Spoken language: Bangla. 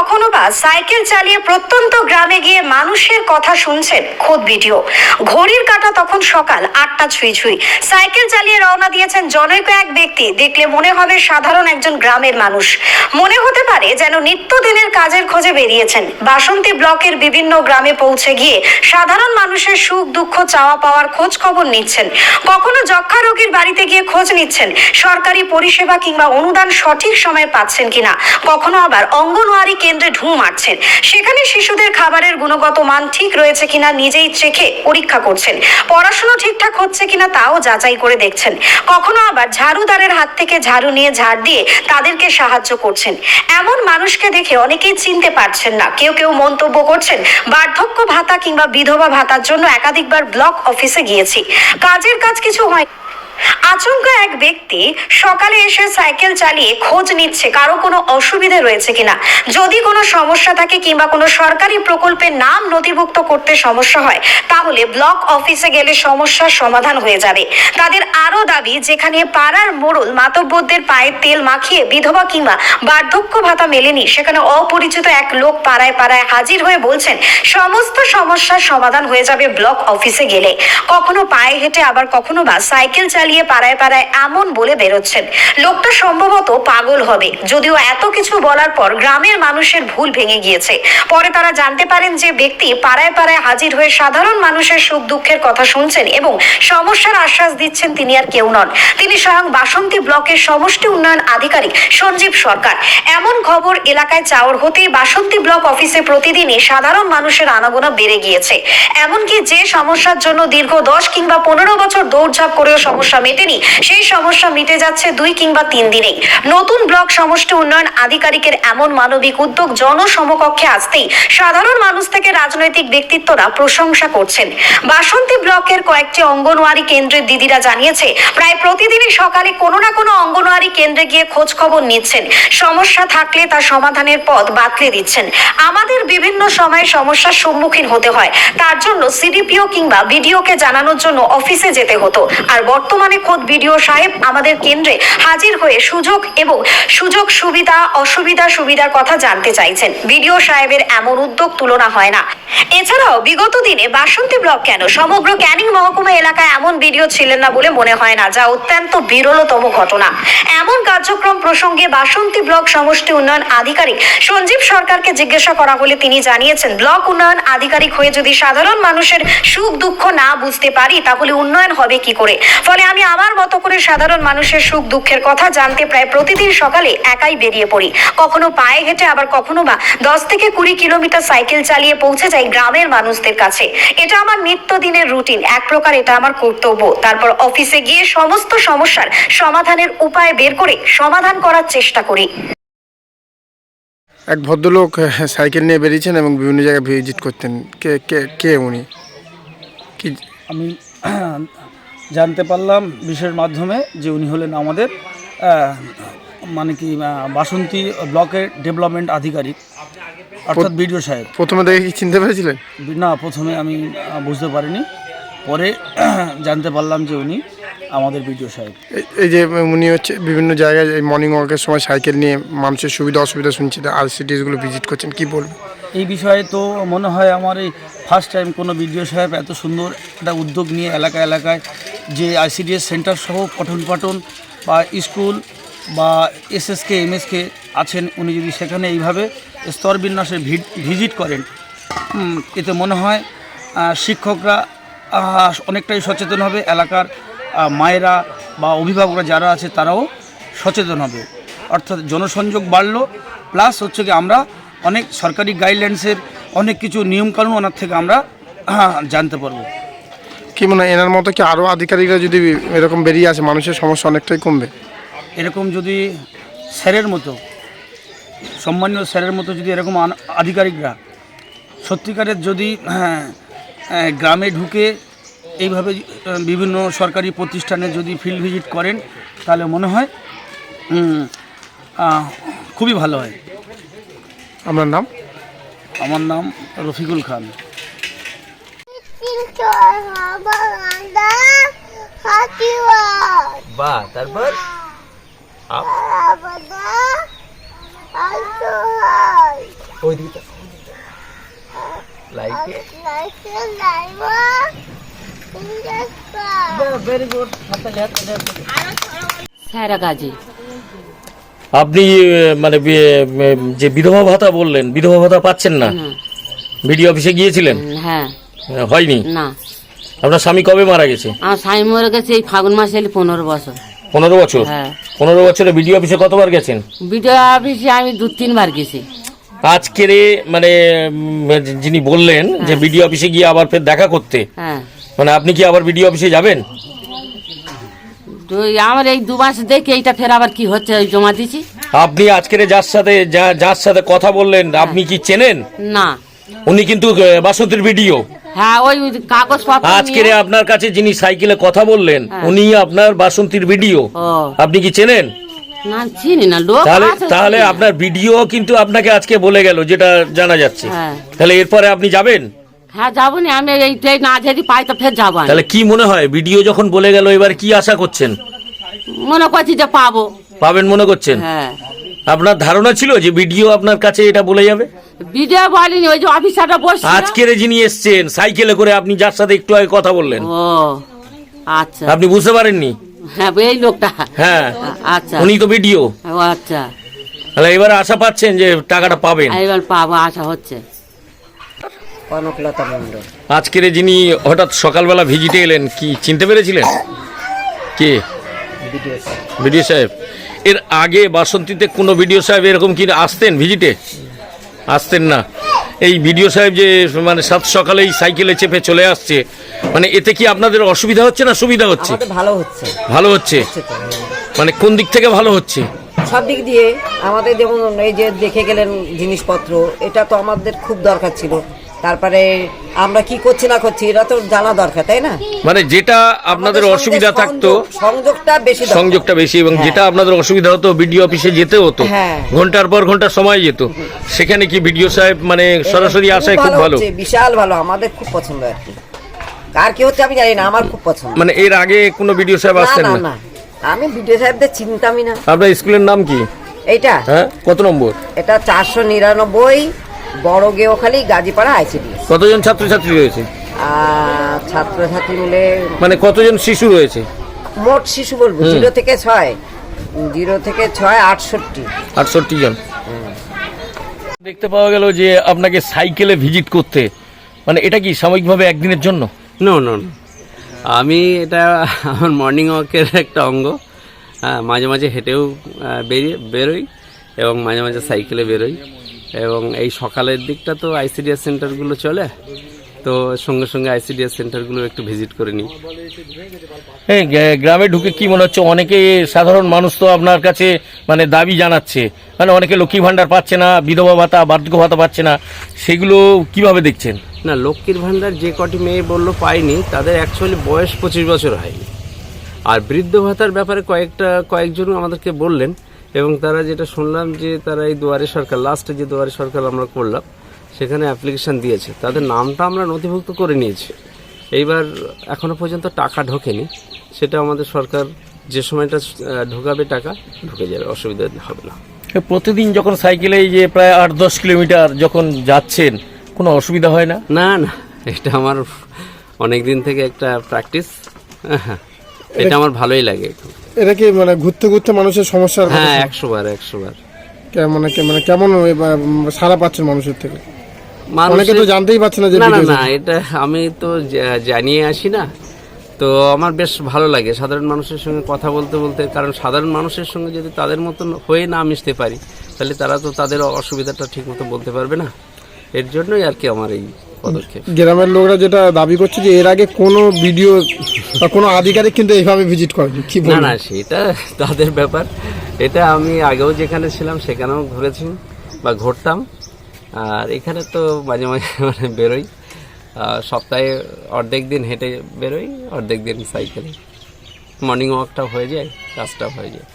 কখনো বা সাইকেল চালিয়ে প্রত্যন্ত গ্রামে গিয়ে মানুষের কথা শুনছেন খোদ ভিডিও ঘড়ির কাটা তখন সকাল আটটা ছুঁই ছুঁই। সাইকেল চালিয়ে রওনা দিয়েছেন জনৈক এক ব্যক্তি। দেখলে মনে হবে সাধারণ একজন গ্রামের মানুষ। মনে হতে পারে যেন নিত্যদিনের কাজের খোঁজে বেরিয়েছেন। বাসন্তী ব্লকের বিভিন্ন গ্রামে পৌঁছে গিয়ে সাধারণ মানুষের সুখ, দুঃখ, চাওয়া পাওয়ার খোঁজ খবর নিচ্ছেন। কখনো যক্ষা রোগীর বাড়িতে গিয়ে খোঁজ নিচ্ছেন, সরকারি পরিষেবা কিংবা অনুদান সঠিক সময়ে পাচ্ছেন কিনা? কখনো আবার অঙ্গনওয়াড়ি কেন্দ্রে ঢু মারছেন। সেখানে শিশুদের খাবারের গুণগত মান ঠিক রয়েছে কিনা নিজেই চেখে পরীক্ষা করছেন। পড়াশোনা ঠিকঠাক হচ্ছে কিনা তাও যাচাই করে দেখছেন। কখনো আবার ঝাড়ুদারের হাত থেকে ঝাড়ু নিয়ে ঝাড় দিয়ে তাদেরকে সাহায্য করছেন। এমন মানুষকে দেখে অনেকেই চিনতে পারছেন না। কেউ কেউ মন্তব্য করছেন, বার্ধক্য ভাতা কিংবা বিধবা ভাতার জন্য একাধিকবার ব্লক অফিসে গিয়েছি। কাজের কাজ কিছু হয় আচমকা এক ব্যক্তি সকালে এসে সাইকেল চালিয়ে খোঁজ নিচ্ছে কারও কোনো অসুবিধে রয়েছে কিনা। যদি কোনো সমস্যা থাকে কিংবা কোনো সরকারি প্রকল্পের নাম নথিভুক্ত করতে সমস্যা হয়, তাহলে ব্লক অফিসে গেলে সমস্যার সমাধান হয়ে যাবে। তাদের আরও দাবি, যেখানে পাড়ার মোড়ল মাতব্বরদের পায়ে তেল মাখিয়ে বিধবা কিংবা বার্ধক্য ভাতা মেলেনি, সেখানে অপরিচিত এক লোক পাড়ায় পাড়ায় হাজির হয়ে বলছেন, সমস্ত সমস্যার সমাধান হয়ে যাবে ব্লক অফিসে গেলে। কখনো পায়ে হেঁটে, আবার কখনো বা সাইকেল চালিয়ে পাড়ায় পাড়ায় এমন বলে বেরোচ্ছেন। লোকটা সম্ভবত পাগল হবে। যদিও এত কিছু বলার পর গ্রামের মানুষের ভুল ভেঙে গিয়েছে। পরে তারা জানতে পারেন যে ব্যক্তি পাড়ায় পাড়ায় হাজির হয়ে সাধারণ মানুষের সুখ দুঃখের কথা শুনছেন এবং সমস্যার আশ্বাস দিচ্ছেন তিনি আর কেউ নন। তিনি স্বয়ং বাসন্তী ব্লকের সমষ্টি উন্নয়ন আধিকারিক সঞ্জীব সরকার। এমন খবর এলাকায় চাওয়ার হতেই বাসন্তী ব্লক অফিসে প্রতিদিনই সাধারণ মানুষের আনাগোনা বেড়ে গিয়েছে। এমনকি যে সমস্যার জন্য দীর্ঘ দশ কিংবা পনেরো বছর দৌড়ঝাঁপ করেও সমস্যা মেটেনি। সেই সমস্যা মিটে যাচ্ছে দুই কিংবা তিন দিনেই। নতুন ব্লক সমষ্টি উন্নয়ন আধিকারিকের এমন মানবিক উদ্যোগ জনসমকক্ষে আসতেই সাধারণ মানুষ থেকে রাজনৈতিক ব্যক্তিত্বরা প্রশংসা করছেন। বাসন্তী ব্লকের কয়েকটি অঙ্গনওয়াড়ি কেন্দ্রের দিদিরা জানিয়েছে, প্রায় প্রতিদিনই সকালে কোনো না কোনো অঙ্গনওয়াড়ি কেন্দ্রে গিয়ে খোঁজ খবর নিচ্ছেন। সমস্যা থাকলে তা সমাধানের পথ বাতলে দিচ্ছেন। আমাদের বিভিন্ন সময়ে সমস্যার সম্মুখীন হতে হয়। তার জন্য সিডিপিও কিংবা বিডিওকে জানানোর জন্য অফিসে যেতে হতো। আর বর্তমানে খোদ বিডিও সাহেব আমাদের কেন্দ্রে হাজির হয়ে সুযোগ এবং সুযোগ সুবিধা, অসুবিধা, সুবিধার কথা জানতে চাইছেন। বিডিও সাহেবের এমন উদ্যোগ তুলনা হয় না। এছাড়াও বিগত দিনে বাসন্তী ব্লক কেন? সমগ্র ক্যানিং মহকুমা এলাকায় এমন ভিডিও ছিলেন না বলে মনে হয় না, যা অত্যন্ত বিরলতম ঘটনা। এমন কার্যক্রম প্রসঙ্গে বাসন্তী ব্লক সমষ্টি উন্নয়ন আধিকারিক সঞ্জীব সরকারকে জিজ্ঞাসা করা হলে তিনি জানিয়েছেন, ব্লক উন্নয়ন আধিকারিক হয়ে যদি সাধারণ মানুষের সুখ দুঃখ না বুঝতে পারি, তাহলে উন্নয়ন হবে কি করে? ফলে আমি আমার মতো করে সাধারণ মানুষের সুখ দুঃখের কথা জানতে প্রায় প্রতিদিন সকালে একাই বেরিয়ে পড়ি। কখনো পায়ে হেঁটে আবার কখনো বা দশ থেকে কুড়ি কিলোমিটার সাইকেল চালিয়ে পৌঁছে যাই গ্রামের মানুষদের কাছে। এটা আমার নিত্যদিনের রুটিন। এক প্রকার এটা আমার কর্তব্য। তারপর অফিসে গিয়ে সমস্ত সমস্যার সমাধানের উপায় বের করে সমাধান করার চেষ্টা করি। এক ভদ্রলোক আহ, সাইকেল নিয়ে বেরিয়েছেন এবং বিভিন্ন জায়গায় ভিজিট করতেন। কে কে কে উনি? কি আমি জানতে পারলাম বিশেষ মাধ্যমে যে উনি হলেন আমাদের মানে কি বাসন্তী ব্লকের ডেভেলপমেন্ট আধিকারিক অর্থাৎ বিডিও সাহেব। প্রথমে দেখে কি চিনতে পেরেছিলেন? না প্রথমে আমি বুঝতে পারিনি। পরে জানতে পারলাম যে উনি আমাদের বিডিও সাহেব। এই- এই যে উনি হচ্ছে বিভিন্ন জায়গায় এই মর্নিং ওয়াকের সময় সাইকেল নিয়ে মানুষের সুবিধা অসুবিধা শুনছি আর সিটিসগুলো ভিজিট করছেন কি বলবেন? এই বিষয়ে তো মনে হয় আমার এই ফার্স্ট টাইম কোনো বিডিও সাহেব এত সুন্দর একটা উদ্যোগ নিয়ে এলাকা এলাকায় যে আইসিডিএস সেন্টার সহ পঠন পাঠন বা স্কুল বা এসএসকে এমএসকে আছেন, উনি যদি সেখানে এইভাবে স্তর বিন্যাসে ভিজিট করেন এতে মনে হয় শিক্ষকরা অনেকটাই সচেতন হবে, এলাকার মায়েরা বা অভিভাবকরা যারা আছে তারাও সচেতন হবে। অর্থাৎ জনসংযোগ বাড়লো প্লাস হচ্ছে কি আমরা অনেক সরকারি গাইডলাইন্সের অনেক কিছু নিয়মকানুন ওনার থেকে আমরা জানতে পারব। কি মনে হয় এনার মতো কি আরও আধিকারিকরা যদি এরকম বেরিয়ে আসে মানুষের সমস্যা অনেকটাই কমবে? এরকম যদি স্যারের মতো সম্মানীয় স্যারের মতো যদি এরকম আধিকারিকরা সত্যিকারের যদি হ্যাঁ, গ্রামে ঢুকে এইভাবে বিভিন্ন সরকারি প্রতিষ্ঠানে যদি ফিল্ড ভিজিট করেন তাহলে মনে হয় খুবই ভালো হয়। আপনার নাম? আমার নাম রফিকুল খান। বাহ তারপর? আপ। Abada, আপনি মানে যে বিধবা ভাতা বললেন বিধবা ভাতা পাচ্ছেন না। বিডিও অফিসে গিয়েছিলেন? হ্যাঁ। হয়নি? না। আপনার স্বামী কবে মারা গেছে? আমার স্বামী মরে গেছে এই ফাগুন মাসে পনেরো বছর। পনেরো বছর? হ্যাঁ। পনেরো বছরে বিডিও অফিসে কতবার গেছেন? ভিডিও অফিসে আমি দু তিনবার গেছি। আজকের মানে যিনি বললেন যে বিডিও অফিসে গিয়ে আবার ফের দেখা করতে হ্যাঁ। মানে আপনি কি আবার বিডিও অফিসে যাবেন? তো আমার এই দু মাস দেখে এইটা ফের আবার কি হচ্ছে ওই জমা দিছি? আপনি আজকের যার সাথে যা- যার সাথে কথা বললেন আপনি কি চেনেন? না। উনি কিন্তু আহ, বাসন্তীর বিডিও হ্যাঁ ওই কাগজপত্র আজকের আপনার কাছে যিনি সাইকেলে কথা বললেন হ্যাঁ। উনি আপনার বাসন্তীর ভিডিও। ও। আপনি কি চেনেন? না চিনি না লোক তাহলে আছে, তাহলে চিনি। না। আপনার ভিডিও কিন্তু আপনাকে আজকে বলে গেল যেটা জানা যাচ্ছে। হ্যাঁ। তাহলে এরপরে আপনি যাবেন? হ্যাঁ যাব না আমি এই না যদি পাই তো ফের যাব তাহলে কি মনে হয়? ভিডিও যখন বলে গেল এবার কি আশা করছেন? মনে করছি যে পাবো। পাবেন মনে করছেন? হ্যাঁ। আপনার ধারণা ছিল যে ভিডিও আপনার কাছে এটা বলে যাবে? ভিডিও বলেনি ওই যে অফিসারটা বসছে আজকের যিনি এসছেন সাইকেলে করে আপনি যার সাথে একটু আগে কথা বললেন। ও আচ্ছা। আপনি বুঝতে পারেননি? হ্যাঁ এই লোকটা। হ্যাঁ। আচ্ছা। উনি তো ভিডিও। ও আচ্ছা। তাহলে এবারে আশা পাচ্ছেন যে টাকাটা পাবেন? এবার পাবো আশা হচ্ছে। কনকলতা মণ্ডল আজকের যিনি হঠাৎ সকালবেলা ভিজিটে এলেন কি চিনতে পেরেছিলেন? কে? ভিডিও সাহেব। এর আগে বাসন্তীতে কোনো ভিডিও সাহেব এরকম কি আসতেন ভিজিটে? আসতেন না। এই ভিডিও সাহেব যে মানে সাত সকালেই সাইকেলে চেপে চলে আসছে মানে এতে কি আপনাদের অসুবিধা হচ্ছে না সুবিধা হচ্ছে? ভালো হচ্ছে। ভালো হচ্ছে? হচ্ছে মানে কোন দিক থেকে ভালো হচ্ছে? সব দিক দিয়ে আমাদের যেমন এই যে দেখে গেলেন জিনিসপত্র এটা তো আমাদের খুব দরকার ছিল। তারপরে আমরা কি করছি না করছি এটা তো জানা দরকার তাই না? মানে যেটা আপনাদের অসুবিধা থাকতো সংযোগটা বেশি সংযোগটা বেশি এবং হ্যাঁ। যেটা আপনাদের অসুবিধা হতো বিডিও অফিসে যেতে হতো হ্যাঁ। ঘণ্টার পর ঘণ্টা সময় যেত সেখানে কি বিডিও সাহেব মানে সরাসরি আসায় খুব ভালো বিশাল ভালো আমাদের খুব পছন্দ আর কি। কার কি হচ্ছে আমি জানি না আমার খুব পছন্দ। মানে এর আগে কোনো বিডিও সাহেব আসতেন না। আমি বিডিও সাহেবদের চিনতামই না। আপনার স্কুলের নাম কি? এইটা? হ্যাঁ কত নম্বর? এটা চারশো নিরানব্বই বড় গেওখালি গাজীপাড়া আইসিডি। কতজন ছাত্রছাত্রী রয়েছে? আর ছাত্রছাত্রী মিলে মানে কতজন শিশু রয়েছে? মোট শিশু বলব জিরো থেকে ছয়। জিরো থেকে ছয় আটষট্টি। আটষট্টি জন। দেখতে পাওয়া গেল যে আপনাকে সাইকেলে ভিজিট করতে। মানে এটা কি সাময়িকভাবে একদিনের জন্য? নো নো নো আমি এটা আমার মর্নিং ওয়াকের একটা অঙ্গ। হ্যাঁ, মাঝে মাঝে হেঁটেও বেরিয়ে বেরোই এবং মাঝে মাঝে সাইকেলে বেরোই। এবং এই সকালের দিকটা তো আইসিডিএস সেন্টারগুলো চলে। তো সঙ্গে সঙ্গে আইসিডিএস সেন্টারগুলো একটু ভিজিট করে নিই। হ্যাঁ গ্রামে ঢুকে কি মনে হচ্ছে? অনেকে সাধারণ মানুষ তো আপনার কাছে মানে দাবি জানাচ্ছে। মানে অনেকে লক্ষ্মী ভাণ্ডার পাচ্ছে না বিধবা ভাতা বার্ধক্য ভাতা পাচ্ছে না। সেগুলো কীভাবে দেখছেন? না লক্ষ্মীর ভাণ্ডার যে কটি মেয়ে বলল পায়নি তাদের অ্যাকচুয়ালি বয়স পঁচিশ বছর হয়নি। আর বৃদ্ধ ভাতার ব্যাপারে কয়েকটা কয়েকজন আমাদেরকে বললেন এবং তারা যেটা শুনলাম যে তারা এই দুয়ারে সরকার লাস্টে যে দুয়ারে সরকার আমরা করলাম সেখানে অ্যাপ্লিকেশন দিয়েছে। তাদের নামটা আমরা নথিভুক্ত করে নিয়েছি। এইবার এখনও পর্যন্ত টাকা ঢোকেনি। সেটা আমাদের সরকার যে সময়টা ঢোকাবে টাকা ঢুকে যাবে অসুবিধা হবে না। প্রতিদিন যখন সাইকেলে এই যে প্রায় আট দশ কিলোমিটার যখন যাচ্ছেন কোনো অসুবিধা হয় না? না না এটা আমার অনেক দিন থেকে একটা প্র্যাকটিস এটা আমার ভালোই লাগে এটা কি মানে ঘুরতে ঘুরতে মানুষের সমস্যা হ্যাঁ? একশো বার একশো বার কে- মানে কে- মানে কেমন সাড়া পাচ্ছেন মানুষের থেকে? অনেকে তো জানতেই পারছে না যে না না এটা আমি তো জানিয়ে আসি না। তো আমার বেশ ভালো লাগে সাধারণ মানুষের সঙ্গে কথা বলতে বলতে। কারণ সাধারণ মানুষের সঙ্গে যদি তাদের মতন হয়ে না মিশতে পারি তাহলে তারা তো তাদের অসুবিধাটা ঠিক মতো বলতে পারবে না। এর জন্যই আর কি আমার এই পদক্ষেপ। গ্রামের লোকরা যেটা দাবি করছে যে এর আগে কোনো ভিডিও কোনো আধিকারিক কিন্তু এইভাবে ভিজিট করেনি। কি না না সেটা তাদের ব্যাপার। এটা আমি আগেও যেখানে ছিলাম সেখানেও ঘুরেছি বা ঘুরতাম। আর এখানে তো মাঝে মাঝে মানে বেরোই। সপ্তাহে অর্ধেক দিন হেঁটে বেরোই অর্ধেক দিন সাইকেলে মর্নিং ওয়াকটা হয়ে যায় কাজটা হয়ে যায়।